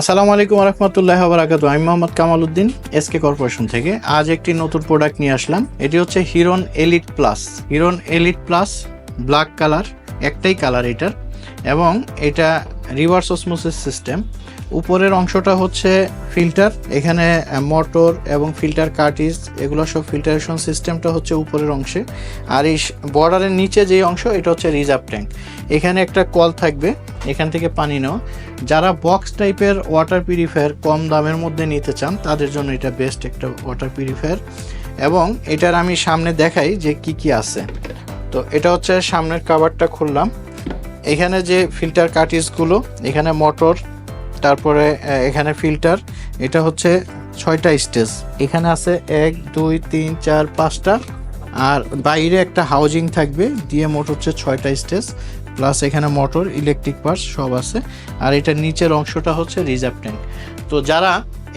আসসালামু আলাইকুম রহমতুল্লাহ বারাকাত আমি মোহাম্মদ কামাল উদ্দিন এসকে কর্পোরেশন থেকে। আজ একটি নতুন প্রোডাক্ট নিয়ে আসলাম। এটি হচ্ছে Hiron elite plus Hiron elite plus black colour একটাই কালার এটার। এবং এটা রিভার্স অসমোসিস সিস্টেম। উপরের অংশটা হচ্ছে ফিল্টার, এখানে মোটর এবং ফিল্টার কার্টিজ, এগুলো সব ফিল্টারেশন সিস্টেমটা হচ্ছে উপরের অংশে। আর এই বর্ডারের নিচে যে অংশ, এটা হচ্ছে রিজার্ভ ট্যাঙ্ক। এখানে একটা কল থাকবে, এখান থেকে পানি নেওয়া। যারা বক্স টাইপের ওয়াটার পিউরিফায়ার কম দামের মধ্যে নিতে চান, তাদের জন্য এটা বেস্ট একটা ওয়াটার পিউরিফায়ার। এবং এটার আমি সামনে দেখাই যে কি কি আছে। তো এটা হচ্ছে সামনের কাভারটা খুললাম। এখানে যে ফিল্টার কার্টিজগুলো এখানে মোটর তারপরে এখানে ফিল্টার এটা হচ্ছে ছয়টা স্টেজ। এখানে আছে এক, দুই, তিন, চার, পাঁচটা। আর বাইরে একটা হাউজিং থাকবে, দিয়ে মোট হচ্ছে ছয়টা স্টেজ প্লাস এখানে মোটর ইলেকট্রিক পার্টস সব আছে। আর এটার নিচের অংশটা হচ্ছে রিজার্ভ ট্যাঙ্ক তো যারা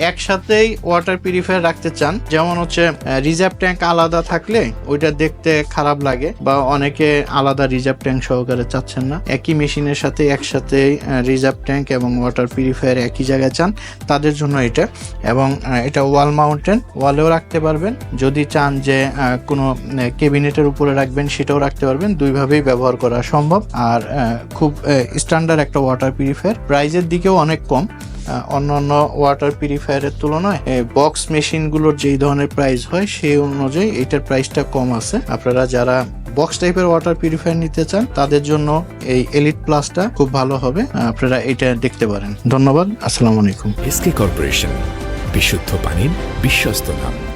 একসাথেই ওয়াটার পিউরিফায়ার রাখতে চান। যেমন হচ্ছে রিজার্ভ ট্যাঙ্ক আলাদা থাকলে ওইটা দেখতে খারাপ লাগে বা অনেকে আলাদা রিজার্ভ ট্যাঙ্ক সহকারে চাচ্ছেন না। একই মেশিনের সাথে একসাথে রিজার্ভ ট্যাঙ্ক এবং ওয়াটার পিউরিফায়ার একই জায়গায় চান, তাদের জন্য এটা। এবং এটা ওয়াল মাউন্টেন ওয়ালেও রাখতে পারবেন। যদি চান যে কোনো কেবিনেটের উপরে রাখবেন, সেটাও রাখতে পারবেন। দুইভাবেই ব্যবহার করা সম্ভব। আর খুব স্ট্যান্ডার্ড একটা ওয়াটার পিউরিফায়ার প্রাইজের দিকেও অনেক কম। আহ, অন্য ওয়াটার পিউরিফায়ারের তুলনায় বক্স মেশিনগুলোর যেই ধরনের প্রাইস হয় সেই অনুযায়ী এটার প্রাইসটা কম আছে। আপনারা যারা বক্স টাইপের ওয়াটার পিউরিফায়ার নিতে চান তাদের জন্য এই এলিট প্লাসটা খুব ভালো হবে। আপনারা এটা দেখতে পারেন। ধন্যবাদ। আসসালামু আলাইকুম। এসকে কর্পোরেশন বিশুদ্ধ পানির বিশ্বস্ত নাম।